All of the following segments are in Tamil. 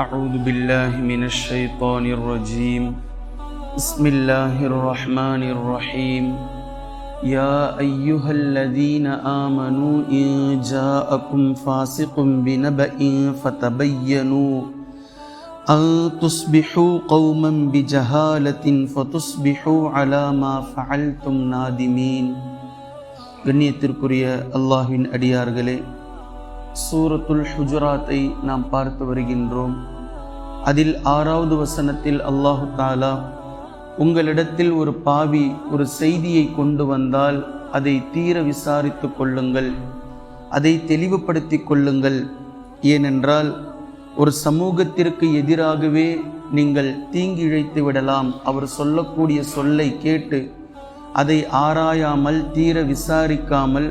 أعوذ بالله من الشيطان الرجيم بسم الله الرحمن الرحيم يا أيها الذين آمنوا إن جاءكم فاسق بنبأ فتبينوا أن تصبحوا قوما بجهالة فتصبحوا على ما فعلتم نادمين கண்ணியத்திற்குரிய அல்லாஹ்வின் அடியார்களே சூரத்துல் ஹுஜராத்தை நாம் பார்த்து வருகின்றோம் அதில் ஆறாவது வசனத்தில் அல்லாஹு தாலா உங்களிடத்தில் ஒரு பாவி ஒரு செய்தியை கொண்டு வந்தால் அதை தீர விசாரித்து கொள்ளுங்கள் அதை தெளிவுபடுத்தி கொள்ளுங்கள். ஏனென்றால் ஒரு சமூகத்திற்கு எதிராகவே நீங்கள் தீங்கி இழைத்து விடலாம். அவர் சொல்லக்கூடிய சொல்லை கேட்டு அதை ஆராயாமல் தீர விசாரிக்காமல்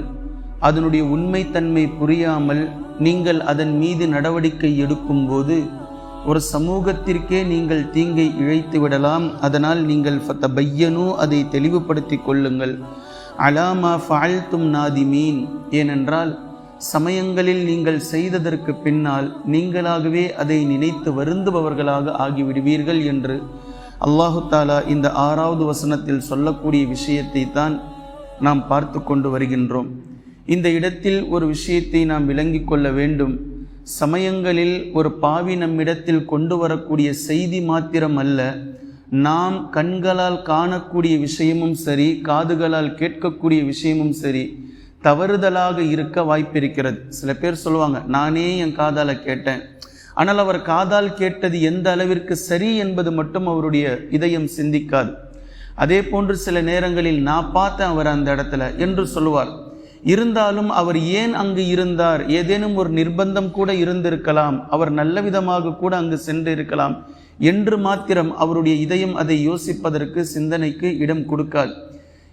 அதனுடைய உண்மைத்தன்மை புரியாமல் நீங்கள் அதன் மீது நடவடிக்கை எடுக்கும்போது ஒரு சமூகத்திற்கே நீங்கள் தீங்கை இழைத்து விடலாம். அதனால் நீங்கள் பையனு அதை தெளிவுபடுத்தி கொள்ளுங்கள். அலாமா ஃபால்தும் நாதிமீன். ஏனென்றால் சமயங்களில் நீங்கள் செய்ததற்கு பின்னால் நீங்களாகவே அதை நினைத்து வருந்துபவர்களாக ஆகிவிடுவீர்கள் என்று அல்லாஹு தாலா இந்த ஆறாவது வசனத்தில் சொல்லக்கூடிய விஷயத்தை தான் நாம் பார்த்து கொண்டு வருகின்றோம். இந்த இடத்தில் ஒரு விஷயத்தை நாம் விளங்கிக் கொள்ள வேண்டும். சமயங்களில் ஒரு பாவி நம்மிடத்தில் கொண்டு வரக்கூடிய செய்தி மாத்திரம் அல்ல நாம் கண்களால் காணக்கூடிய விஷயமும் சரி காதுகளால் கேட்கக்கூடிய விஷயமும் சரி தவறுதலாக இருக்க வாய்ப்பிருக்கிறது. சில பேர் சொல்லுவாங்க நானே என் காதால் கேட்டேன். ஆனால் அவர் காதால் கேட்டது எந்த அளவிற்கு சரி என்பது மட்டும் அவருடைய இதயம் சிந்திக்காது. அதே போன்று சில நேரங்களில் நான் பார்த்தேன் அவர் அந்த இடத்துல என்று சொல்லுவார். இருந்தாலும் அவர் ஏன் அங்கு இருந்தார்? ஏதேனும் ஒரு நிர்பந்தம் கூட இருந்திருக்கலாம். அவர் நல்ல விதமாக கூட அங்கு சென்றிருக்கலாம். என்று மாத்திரம் அவருடைய இதயம் அதை யோசிப்பதற்கு சிந்தனைக்கு இடம் கொடுக்காது.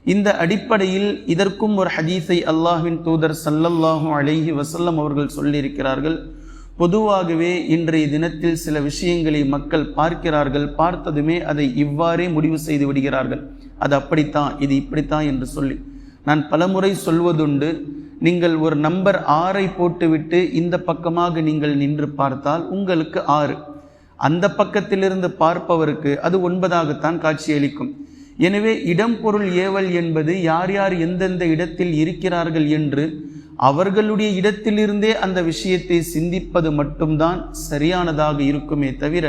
இந்த அடிப்படையில் இதற்கும் ஒரு ஹதீஸை அல்லாஹின் தூதர் சல்லல்லாஹூ அலைஹி வசல்லம் அவர்கள் சொல்லியிருக்கிறார்கள். பொதுவாகவே இன்றைய தினத்தில் சில விஷயங்களை மக்கள் பார்க்கிறார்கள். பார்த்ததுமே அதை இவ்வாறே முடிவு செய்து விடுகிறார்கள். அது அப்படித்தான் இது இப்படித்தான் என்று சொல்லி. நான் பலமுறை சொல்வதுண்டு நீங்கள் ஒரு நம்பர் ஆறை போட்டுவிட்டு இந்த பக்கமாக நீங்கள் நின்று பார்த்தால் உங்களுக்கு ஆறு. அந்த பக்கத்திலிருந்து பார்ப்பவருக்கு அது ஒன்பதாகத்தான் காட்சியளிக்கும். எனவே இடம் பொருள் ஏவல் என்பது யார் யார் எந்தெந்த இடத்தில் இருக்கிறார்கள் என்று அவர்களுடைய இடத்திலிருந்தே அந்த விஷயத்தை சிந்திப்பது மட்டும்தான் சரியானதாக இருக்குமே தவிர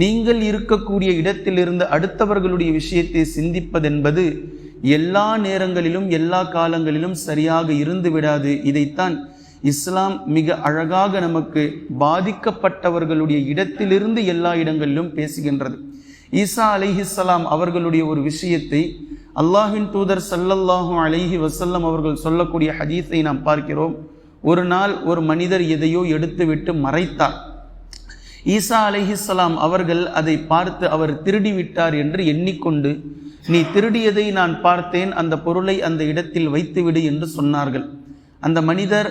நீங்கள் இருக்கக்கூடிய இடத்திலிருந்து அடுத்தவர்களுடைய விஷயத்தை சிந்திப்பதென்பது எல்லா நேரங்களிலும் எல்லா காலங்களிலும் சரியாக இருந்து விடாது. இதைத்தான் இஸ்லாம் மிக அழகாக நமக்கு பாதிக்கப்பட்டவர்களுடைய இடத்திலிருந்து எல்லா இடங்களிலும் பேசுகின்றது. ஈசா அலிஹிஸ்லாம் அவர்களுடைய ஒரு விஷயத்தை அல்லாஹின் தூதர் சல்லல்லாஹும் அலைஹி வசல்லம் அவர்கள் சொல்லக்கூடிய ஹதீஸை நாம் பார்க்கிறோம். ஒரு நாள் ஒரு மனிதர் எதையோ எடுத்துவிட்டு மறைத்தார். ஈசா அலிஹிஸ்லாம் அவர்கள் அதை பார்த்து அவர் திருடி விட்டார் என்று எண்ணிக்கொண்டு நீ திருடியதை நான் பார்த்தேன் அந்த பொருளை அந்த இடத்தில் வைத்துவிடு என்று சொன்னார்கள். அந்த மனிதர்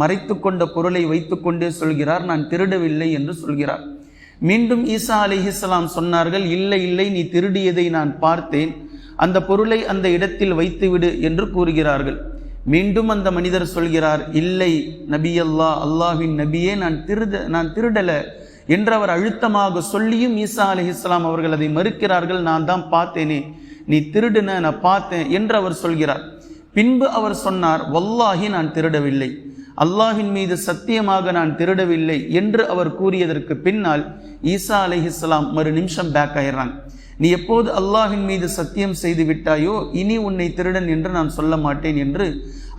மறைத்து கொண்ட பொருளை வைத்துக்கொண்டே சொல்கிறார் நான் திருடவில்லை என்று சொல்கிறார். மீண்டும் ஈசா அலிஹிஸ்லாம் சொன்னார்கள் இல்லை இல்லை நீ திருடியதை நான் பார்த்தேன் அந்த பொருளை அந்த இடத்தில் வைத்துவிடு என்று கூறுகிறார்கள். மீண்டும் அந்த மனிதர் சொல்கிறார் இல்லை நபியல்லா அல்லாஹின் நபியே நான் திருட நான் திருடலை என்று அவர் அழுத்தமாக சொல்லியும் ஈசா அலி இஸ்லாம் அவர்கள் அதை மறுக்கிறார்கள் நான் தான் பார்த்தேனே நீ திருடுன நான் பார்த்தேன் என்று அவர் சொல்கிறார். பின்பு அவர் சொன்னார் வல்லாஹி நான் திருடவில்லை அல்லாஹின் மீது சத்தியமாக நான் திருடவில்லை என்று அவர் கூறியதற்கு பின்னால் ஈசா அலிஹிஸ்லாம் மறு நிமிஷம் பேக் ஆயிடுறாங்க. நீ எப்போது அல்லாஹின் மீது சத்தியம் செய்து விட்டாயோ இனி உன்னை திருடன் என்று நான் சொல்ல மாட்டேன் என்று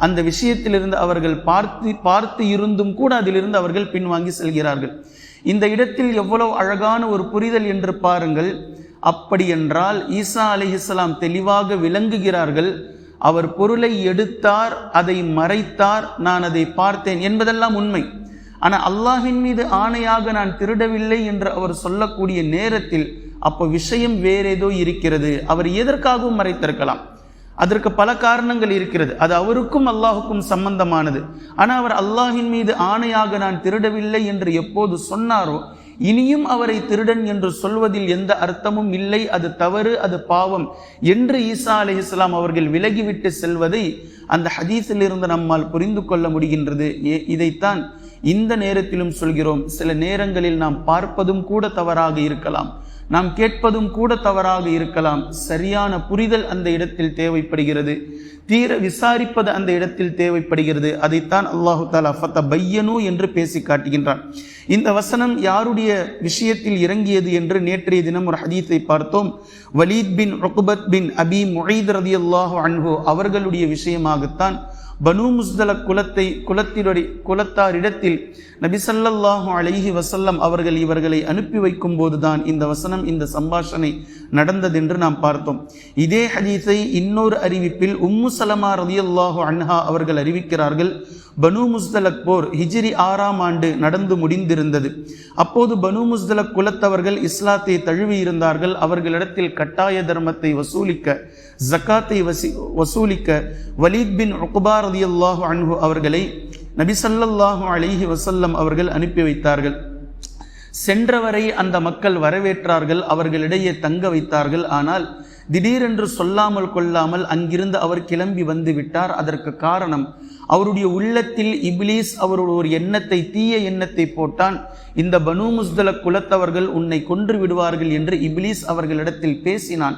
அந்த விஷயத்திலிருந்து அவர்கள் பார்த்து பார்த்து இருந்தும் கூட அதிலிருந்து அவர்கள் பின்வாங்கி செல்கிறார்கள். இந்த இடத்தில் எவ்வளவு அழகான ஒரு புரிதல் என்று பாருங்கள். அப்படி என்றால் ஈசா அலி இஸ்லாம் தெளிவாக விளங்குகிறார்கள். அவர் பொருளை எடுத்தார் அதை மறைத்தார் நான் அதை பார்த்தேன் என்பதெல்லாம் உண்மை. ஆனால் அல்லாஹின் மீது ஆணையாக நான் திருடவில்லை என்று அவர் சொல்லக்கூடிய நேரத்தில் அப்போ விஷயம் வேறேதோ இருக்கிறது. அவர் எதற்காகவும் மறைத்திருக்கலாம். அதற்கு பல காரணங்கள் இருக்கிறது. அது அவருக்கும் அல்லாஹுக்கும் சம்பந்தமானது. ஆனால் அவர் அல்லாஹின் மீது ஆணையாக நான் திருடவில்லை என்று எப்போது சொன்னாரோ இனியும் அவரை திருடன் என்று சொல்வதில் எந்த அர்த்தமும் இல்லை. அது தவறு அது பாவம் என்று ஈசா அலி இஸ்லாம் அவர்கள் விலகிவிட்டு செல்வதை அந்த ஹதீஸில் இருந்து நம்மால் புரிந்து கொள்ள முடிகின்றது. இதைத்தான் இந்த நேரத்திலும் சொல்கிறோம். சில நேரங்களில் நாம் பார்ப்பதும் கூட தவறாக இருக்கலாம். நாம் கேட்பதும் கூட தவறாக இருக்கலாம். சரியான புரிதல் அந்த இடத்தில் தேவைப்படுகிறது. தீர விசாரிப்பது அந்த இடத்தில் தேவைப்படுகிறது. அதைத்தான் அல்லாஹு தாலா ஃபத்த பையனு என்று பேசி காட்டுகின்றான். இந்த வசனம் யாருடைய விஷயத்தில் இறங்கியது என்று நேற்றைய தினம் ஒரு ஹதீத்தை பார்த்தோம். வலீத் பின் ரொகுபத் பின் அபி முஹீத் ரதி அல்லாஹு அன்ஹு அவர்களுடைய விஷயமாகத்தான் பனு முஸ்தல குலத்தை குலத்தினுடைய குலத்தாரிடத்தில் நபிசல்லாஹு அலைஹி வசல்லம் அவர்கள் இவர்களை அனுப்பி வைக்கும் போதுதான் இந்த வசனம் இந்த சம்பாஷணை நடந்ததென்று நாம் பார்த்தோம். இதே ஹதீஸை இன்னொரு அறிவிப்பில் உம்மு சலமா ரதியல்லாஹு அன்ஹா அவர்கள் அறிவிக்கிறார்கள். பனு முஸ்தலக் போர் ஹிஜிரி ஆறாம் ஆண்டு நடந்து முடிந்திருந்தது. அப்போது பனு முஸ்தலக் குலத்தவர்கள் இஸ்லாத்தை தழுவி இருந்தார்கள் அவர்களிடத்தில் கட்டாய தர்மத்தை வசூலிக்க ஜக்காத்தை வசி வசூலிக்க வலீத் பின் உக்பா ரதியல்லாஹு அன்ஹு அவர்களை நபிசல்லாஹு அலிஹி வசல்லம் அவர்கள் அனுப்பி வைத்தார்கள். சென்றவரை அந்த மக்கள் வரவேற்றார்கள். அவர்களிடையே தங்க வைத்தார்கள். ஆனால் திடீரென்று சொல்லாமல் கொள்ளாமல் அங்கிருந்து அவர் கிளம்பி வந்து விட்டார். அதற்கு காரணம் அவருடைய உள்ளத்தில் இப்லீஸ் அவருடைய ஒரு எண்ணத்தை தீய எண்ணத்தை போட்டான். இந்த பனு முஸ்தல குலத்தவர்கள் உன்னை கொன்று விடுவார்கள் என்று இப்லீஸ் அவர்களிடத்தில் பேசினான்.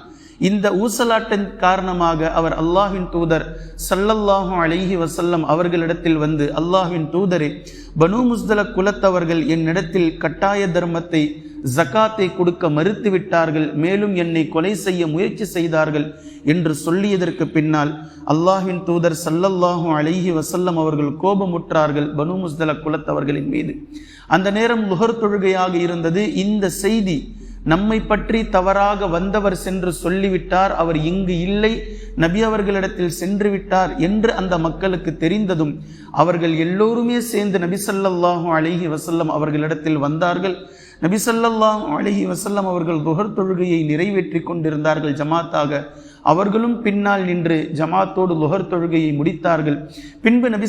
இந்த ஊசலாட்டின் காரணமாக அவர் அல்லாஹின் தூதர் சல்லல்லாஹு அலைஹி வசல்லம் அவர்களிடத்தில் வந்து அல்லாஹின் தூதரே பனு முஸ்தல குலத்தவர்கள் என்னிடத்தில் கட்டாய தர்மத்தை ஜக்காத்தை கொடுக்க மறுத்து விட்டார்கள் மேலும் என்னை கொலை செய்ய முயற்சி செய்தார்கள் என்று சொல்லியதற்கு பின்னால் அல்லாஹின் தூதர் சல்லல்லாஹு அழகி வசல்லம் அவர்கள் கோபமுற்றார்கள் பனு முஸ்தல குலத்தவர்களின் மீது. அந்த நேரம் நுகர் தொழுகையாக இருந்தது. இந்த செய்தி நம்மை பற்றி தவறாக வந்தவர் சென்று சொல்லிவிட்டார். அவர் இங்கு இல்லை. நபி அவர்களிடத்தில் சென்று விட்டார் என்று அந்த மக்களுக்கு தெரிந்ததும் அவர்கள் எல்லோருமே சேர்ந்து நபி சல்லல்லாஹு அலைஹி வசல்லம் அவர்களிடத்தில் வந்தார்கள். நபி அழகி வசல்லம் அவர்கள் துகர் தொழுகையை நிறைவேற்றி கொண்டிருந்தார்கள் ஜமாத்தாக. அவர்களும் பின்னால் நின்று ஜமாத்தோடு லுகர் தொழுகையை முடித்தார்கள். பின்பு நபி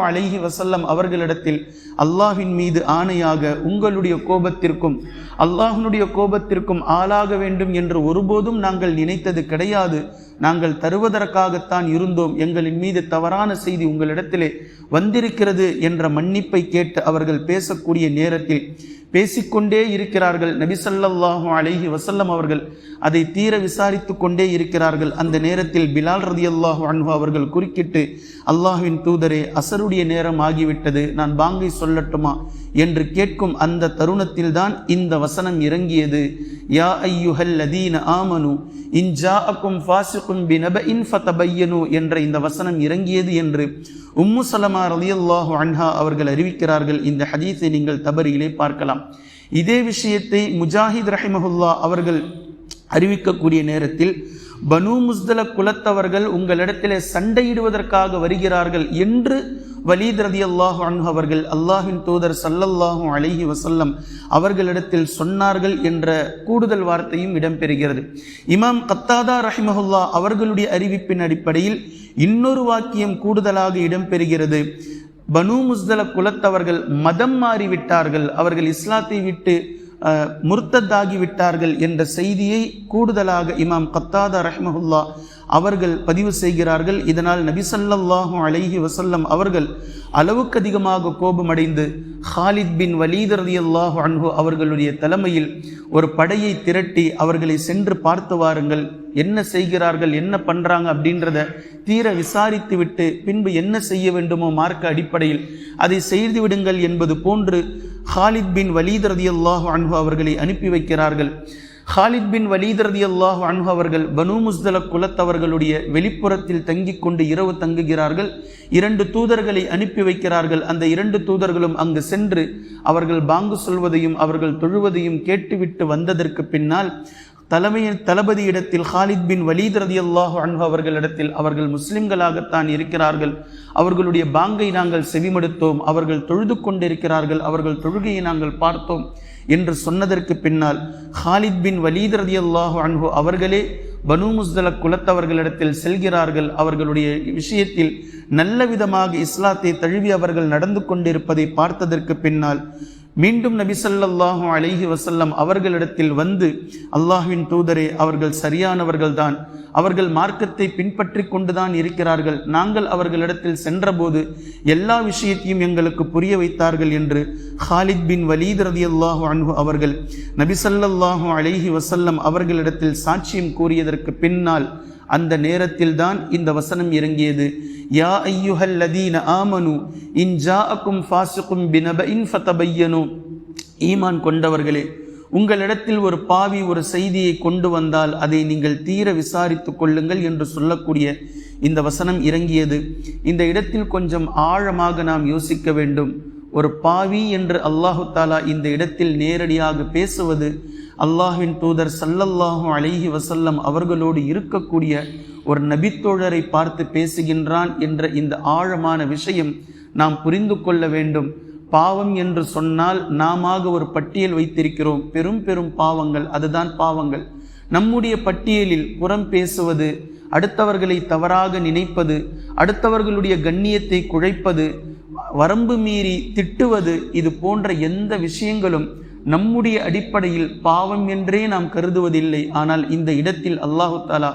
அழகி வசல்லம் அவர்களிடத்தில் அல்லாஹின் மீது ஆணையாக உங்களுடைய கோபத்திற்கும் அல்லாஹினுடைய கோபத்திற்கும் ஆளாக வேண்டும் என்று ஒருபோதும் நாங்கள் நினைத்தது கிடையாது. நாங்கள் தருவதற்காகத்தான் இருந்தோம். எங்களின் மீது தவறான செய்தி உங்களிடத்திலே வந்திருக்கிறது என்ற மன்னிப்பை கேட்டு அவர்கள் பேசக்கூடிய நேரத்தில் பேசிக்கொண்டே இருக்கிறார்கள். நபிசல்லாஹூ அலஹி வசல்லம் அவர்கள் அதை தீர விசாரித்து கொண்டே இருக்கிறார்கள். அந்த நேரத்தில் பிலால் ரதி அல்லாஹு அன்ஹு அவர்கள் குறுக்கிட்டு அல்லாஹுவின் தூதரே அசருடைய நேரம் ஆகிவிட்டது. நான் பாங்கை சொல்லட்டுமா? என்று கேட்கும் அந்த தருணத்தில்தான் இந்த வசனம் இறங்கியது. யா ஐயுஹல் லதீன ஆமனு இன் ஜாஅக்கும் ஃபாசிக்கும் பினபஇன் ஃபதபையனு என்ற இந்த வசனம் இறங்கியது என்று உம்மு சலமா ரலியல்லாஹு அன்ஹா அவர்கள் அறிவிக்கிறார்கள். இந்த ஹதீஸை நீங்கள் தபரியிலே பார்க்கலாம். இதே விஷயத்தை முஜாஹித் ரஹிமஹுல்லா அவர்கள் அறிவிக்கக்கூடிய நேரத்தில் பனு முஸ்தல குலத்தவர்கள் உங்களிடத்திலே சண்டையிடுவதற்காக வருகிறார்கள் என்று வலீத் ரதி அல்லாஹு அன்ஹு அவர்கள் அல்லாஹின் தூதர் சல்லல்லாஹு அலைஹி வசல்லம் அவர்களிடத்தில் சொன்னார்கள் என்ற கூடுதல் வார்த்தையும் இடம்பெறுகிறது. இமாம் கத்தாதா ரஹிமஹுல்லா அவர்களுடைய அறிவிப்பின் அடிப்படையில் இன்னொரு வாக்கியம் கூடுதலாக இடம்பெறுகிறது. பனு முஸ்தல குலத்தவர்கள் மதம் மாறிவிட்டார்கள். அவர்கள் இஸ்லாத்தை விட்டு முர்த்தத்தாகி விட்டார்கள் என்ற செய்தியை கூடுதலாக இமாம் கத்தாதா ரஹ்மஹுல்லா அவர்கள் பதிவு செய்கிறார்கள். இதனால் நபிசல்லாஹு அலைஹி வசல்லம் அவர்கள் அளவுக்கு அதிகமாக கோபமடைந்து ஹாலித் பின் வலீத் ரதி அல்லாஹு அன்ஹு அவர்களுடைய தலைமையில் ஒரு படையை திரட்டி அவர்களை சென்று பார்த்து வாருங்கள். என்ன செய்கிறார்கள் என்ன பண்ணுறாங்க அப்படின்றத தீர விசாரித்து விட்டு பின்பு என்ன செய்ய வேண்டுமோ மார்க்க அடிப்படையில் அதை செய்து விடுங்கள் என்பது போன்று ஹாலித் பின் வலீத் ரதி அல்லாஹு அன்பு அவர்களை அனுப்பி வைக்கிறார்கள். ஹாலித் பின் வலீத் ரதி அல்லாஹு அன்பு அவர்கள் பனு முஸ்தல குலத்தவர்களுடைய வெளிப்புறத்தில் தங்கிக் கொண்டு இரவு தங்குகிறார்கள். இரண்டு தூதர்களை அனுப்பி வைக்கிறார்கள். அந்த இரண்டு தூதர்களும் அங்கு சென்று அவர்கள் பாங்கு சொல்வதையும் அவர்கள் தொழுவதையும் கேட்டுவிட்டு வந்ததற்கு பின்னால் தலைமையின் தளபதி இடத்தில் ஹாலித் பின் வலீத் ரதி அல்லாஹு அன்பு அவர்களிடத்தில் அவர்கள் முஸ்லிம்களாகத்தான் இருக்கிறார்கள். அவர்களுடைய பாங்கை நாங்கள் செவிமடுத்தோம். அவர்கள் தொழுது கொண்டிருக்கிறார்கள். அவர்கள் தொழுகையை நாங்கள் பார்த்தோம் என்று சொன்னதற்கு பின்னால் ஹாலித் பின் வலீத் ரதி அல்லாஹு அன்பு அவர்களே பனு முஸ்தல குலத்தவர்களிடத்தில் செல்கிறார்கள். அவர்களுடைய விஷயத்தில் நல்ல விதமாக இஸ்லாத்தை தழுவி அவர்கள் நடந்து கொண்டிருப்பதை பார்த்ததற்கு பின்னால் மீண்டும் நபி அலைஹி வசல்லம் அவர்களிடத்தில் வந்து அல்லாஹுவின் தூதரே அவர்கள் சரியானவர்கள்தான் அவர்கள் மார்க்கத்தை பின்பற்றி கொண்டுதான் இருக்கிறார்கள். நாங்கள் அவர்களிடத்தில் சென்றபோது எல்லா விஷயத்தையும் எங்களுக்கு புரிய வைத்தார்கள் என்று ஹாலித் பின் வலீத் ரதியல்லாஹு அன்பு அவர்கள் நபி அலைஹி வசல்லம் அவர்களிடத்தில் சாட்சியம் கூறியதற்கு பின்னால் அந்த நேரத்தில்தான் இந்த வசனம் இறங்கியது. யா ஐயுஹல் லதீன ஆமனு இன் ஃபாசக்கும் பினப இன் ஃபதபையனு. ஈமான் கொண்டவர்களே உங்களிடத்தில் ஒரு பாவி ஒரு செய்தியை கொண்டு வந்தால் அதை நீங்கள் தீர விசாரித்துக் கொள்ளுங்கள் என்று சொல்லக்கூடிய இந்த வசனம் இறங்கியது. இந்த இடத்தில் கொஞ்சம் ஆழமாக நாம் யோசிக்க வேண்டும். ஒரு பாவி என்று அல்லாஹு தாலா இந்த இடத்தில் நேரடியாக பேசுவது அல்லாஹின் தூதர் சல்லல்லாஹு அலைஹி வசல்லம் அவர்களோடு இருக்கக்கூடிய ஒரு நபித்தோழரை பார்த்து பேசுகின்றான் என்ற இந்த ஆழமான விஷயம் நாம் புரிந்து கொள்ள வேண்டும். பாவம் என்று சொன்னால் நாம ஒரு பட்டியல் வைத்திருக்கிறோம். பெரும் பெரும் பாவங்கள் அதுதான் பாவங்கள். நம்முடைய பட்டியலில் புறம் பேசுவது அடுத்தவர்களை தவறாக நினைப்பது அடுத்தவர்களுடைய கண்ணியத்தை குழைப்பது வரம்பு மீறி திட்டுவது இது போன்ற எந்த விஷயங்களும் நம்முடைய அடிப்படையில் பாவம் என்றே நாம் கருதுவதில்லை. ஆனால் இந்த இடத்தில் அல்லாஹு தாலா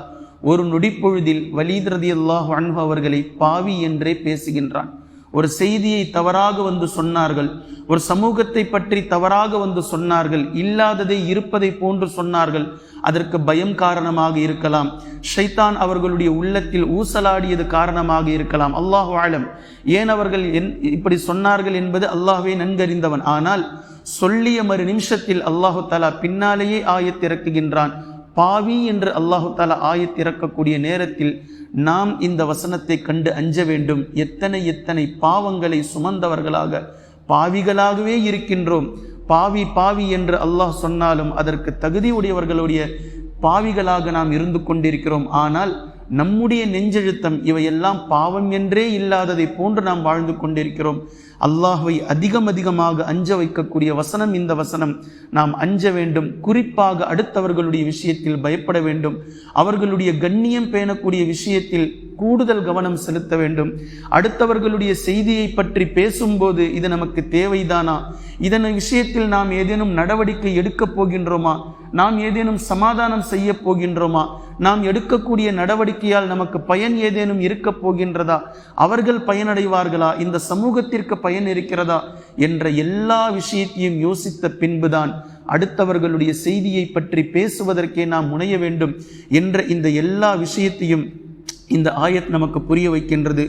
ஒரு நொடிப்பொழுதில் வலீத் ரதி அல்லாஹ் அன்பு அவர்களை பாவி என்றே பேசுகின்றான். ஒரு செய்தியை தவறாக வந்து சொன்னார்கள் ஒரு சமூகத்தை பற்றி தவறாக வந்து சொன்னார்கள் இல்லாததை இருப்பதை போன்று சொன்னார்கள் அதற்கு பயம் காரணமாக இருக்கலாம் ஷைத்தான் அவர்களுடைய உள்ளத்தில் ஊசலாடியது காரணமாக இருக்கலாம். அல்லாஹ் ஆழம் ஏன் அவர்கள் என் இப்படி சொன்னார்கள் என்பது அல்லாஹ்வே நன்கறிந்தவன். ஆனால் சொல்லிய மறு நிமிஷத்தில் அல்லாஹு தாலா பின்னாலேயே ஆயத்திறக்குகின்றான் பாவி என்று அல்லாஹு தாலா ஆயத்திறக்கக்கூடிய நேரத்தில் நாம் இந்த வசனத்தை கண்டு அஞ்ச வேண்டும். எத்தனை எத்தனை பாவங்களை சுமந்தவர்களாக பாவிகளாகவே இருக்கின்றோம். பாவி பாவி என்று அல்லாஹ் சொன்னாலும் அதற்கு தகுதி உடையவர்களுடைய பாவிகளாக நாம் இருந்து கொண்டிருக்கிறோம். ஆனால் நம்முடைய நெஞ்செழுத்தம் இவையெல்லாம் பாவம் என்றே இல்லாததை போன்று நாம் வாழ்ந்து கொண்டிருக்கிறோம். அல்லாஹுவை அதிகம் அதிகமாக அஞ்ச வைக்கக்கூடிய வசனம் இந்த வசனம். நாம் அஞ்ச வேண்டும் குறிப்பாக அடுத்தவர்களுடைய விஷயத்தில் பயப்பட வேண்டும். அவர்களுடைய கண்ணியம் பேணக்கூடிய விஷயத்தில் கூடுதல் கவனம் செலுத்த வேண்டும். அடுத்தவர்களுடைய செய்தியை பற்றி பேசும்போது இது நமக்கு தேவைதானா? இதன் விஷயத்தில் நாம் ஏதேனும் நடவடிக்கை எடுக்கப் போகின்றோமா? நாம் ஏதேனும் சமாதானம் செய்ய போகின்றோமா? நாம் எடுக்கக்கூடிய நடவடிக்கையால் நமக்கு பயன் ஏதேனும் இருக்கப் போகின்றதா? அவர்கள் பயனடைவார்களா? இந்த சமூகத்திற்கு பயன் இருக்கிறதா? என்ற எல்லா விஷயத்தையும் யோசித்த பின்புதான் அடுத்தவர்களுடைய செய்தியை பற்றி பேசுவதற்கே நாம் முனைய வேண்டும். என்ற இந்த எல்லா விஷயத்தையும் இந்த ஆயத் நமக்கு புரிய வைக்கின்றது.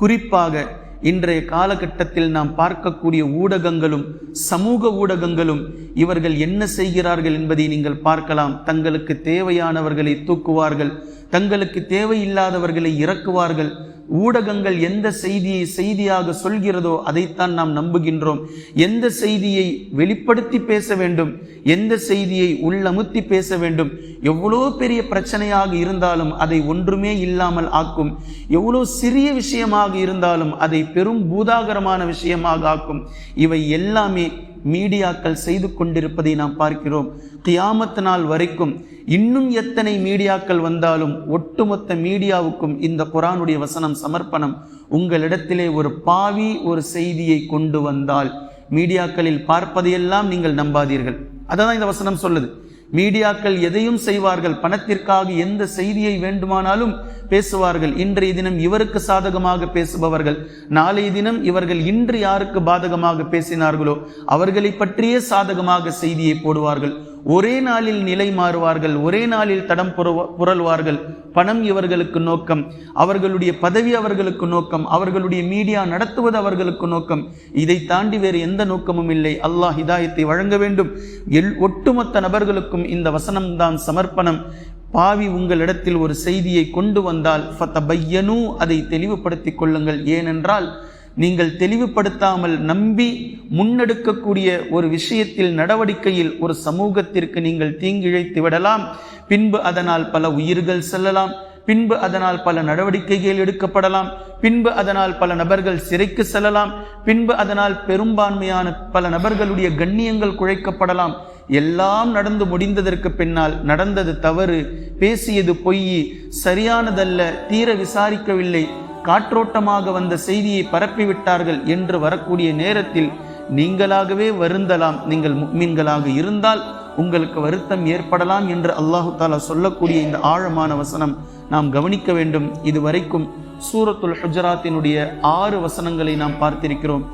குறிப்பாக இன்றைய காலகட்டத்தில் நாம் பார்க்கக்கூடிய ஊடகங்களும் சமூக ஊடகங்களும் இவர்கள் என்ன செய்கிறார்கள் என்பதை நீங்கள் பார்க்கலாம். தங்களுக்கு தேவையானவர்களை தூக்குவார்கள் தங்களுக்கு தேவையில்லாதவர்களை இறக்குவார்கள் ஊடகங்கள் எந்த செய்தியை செய்தியாக சொல்கிறதோ அதைத்தான் நாம் நம்புகின்றோம். எந்த செய்தியை வெளிப்படுத்தி பேச வேண்டும் எந்த செய்தியை உள்ளமுத்தி பேச வேண்டும் எவ்வளோ பெரிய பிரச்சனையாக இருந்தாலும் அதை ஒன்றுமே இல்லாமல் ஆக்கும். எவ்வளோ சிறிய விஷயமாக இருந்தாலும் அதை பெரும் பூதாகரமான விஷயமாக ஆக்கும். இவை எல்லாமே மீடியாக்கள் செய்து கொண்டிருப்பதை நாம் பார்க்கிறோம். தியாமத்து நாள் வரைக்கும் இன்னும் எத்தனை மீடியாக்கள் வந்தாலும் ஒட்டுமொத்த மீடியாவுக்கும் இந்த குரானுடைய வசனம் சமர்ப்பணம். உங்களிடத்திலே ஒரு பாவி ஒரு செய்தியை கொண்டு வந்தால் மீடியாக்களில் பார்ப்பதையெல்லாம் நீங்கள் நம்பாதீர்கள். அதான் இந்த வசனம் சொல்லுது. மீடியாக்கள் எதையும் செய்வார்கள்? பணத்திற்காக எந்த செய்தியை வேண்டுமானாலும் பேசுவார்கள். இன்றைய தினம் இவருக்கு சாதகமாக பேசுபவர்கள் நாளைய தினம் இவர்கள் இன்று யாருக்கு பாதகமாக பேசினார்களோ அவர்களை பற்றியே சாதகமாக செய்தியை போடுவார்கள். ஒரே நாளில் நிலை மாறுவார்கள் ஒரே நாளில் தடம் புரவ புரள்வார்கள். பணம் இவர்களுக்கு நோக்கம் அவர்களுடைய பதவி அவர்களுக்கு நோக்கம் அவர்களுடைய மீடியா நடத்துவது அவர்களுக்கு நோக்கம். இதை தாண்டி வேறு எந்த நோக்கமும் இல்லை. அல்லாஹ் ஹிதாயத்தை வழங்க வேண்டும். எல் ஒட்டுமொத்த நபர்களுக்கும் இந்த வசனம்தான் சமர்ப்பணம். பாவி உங்களிடத்தில் ஒரு செய்தியை கொண்டு வந்தால் ஃபத்தபையனு அதை தெளிவுபடுத்திக் கொள்ளுங்கள். ஏனென்றால் நீங்கள் தெளிவுபடுத்தாமல் நம்பி முன்னெடுக்கக்கூடிய ஒரு விஷயத்தில் நடவடிக்கையில் ஒரு சமூகத்திற்கு நீங்கள் தீங்கிழைத்து விடலாம். பின்பு அதனால் பல உயிர்கள் செல்லலாம். பின்பு அதனால் பல நடவடிக்கைகள் எடுக்கப்படலாம். பின்பு அதனால் பல நபர்கள் சிறைக்கு செல்லலாம். பின்பு அதனால் பெரும்பான்மையான பல நபர்களுடைய கண்ணியங்கள் குழைக்கப்படலாம். எல்லாம் நடந்து முடிந்ததற்கு பின்னால் நடந்தது தவறு. பேசியது பொய். சரியானதல்ல. தீர விசாரிக்கவில்லை. காற்றோட்டமாக வந்த செய்தியை பரப்பிவிட்டார்கள் என்று வரக்கூடிய நேரத்தில் நீங்களாகவே வருந்தலாம். நீங்கள் மீன்களாக இருந்தால் உங்களுக்கு வருத்தம் ஏற்படலாம் என்று அல்லாஹு தாலா சொல்லக்கூடிய இந்த ஆழமான வசனம் நாம் கவனிக்க வேண்டும். இதுவரைக்கும் சூரத்துல் ஹுஜராத்தினுடைய ஆறு வசனங்களை நாம் பார்த்திருக்கிறோம்.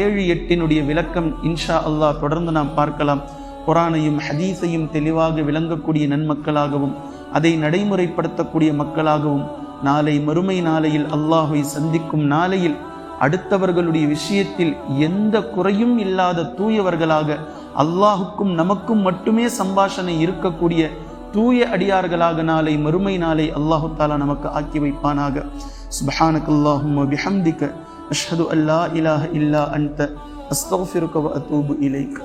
ஏழு எட்டினுடைய விளக்கம் இன்ஷா அல்லாஹ் தொடர்ந்து நாம் பார்க்கலாம். குரானையும் ஹதீஸையும் தெளிவாக விளங்கக்கூடிய நன்மக்களாகவும் அதை நடைமுறைப்படுத்தக்கூடிய மக்களாகவும் நாளை மறுமை நாளையில் அல்லாஹை சந்திக்கும் நாளையில் அடுத்தவர்களுடைய விஷயத்தில் எந்த குறையும் இல்லாத தூயவர்களாக அல்லாஹுக்கும் நமக்கும் மட்டுமே சம்பாஷணை இருக்கக்கூடிய தூய அடியார்களாக நாளை மறுமை நாளை அல்லாஹு தாலா நமக்கு ஆக்கி வைப்பானாக. சுபஹானக் அல்லாஹும் பிஹம்திக அஷ்ஹது அல்லா இலாஹ இல்லா அன்த. அஸ்தஃபிருக்க வ அத்தூபு இலைக்.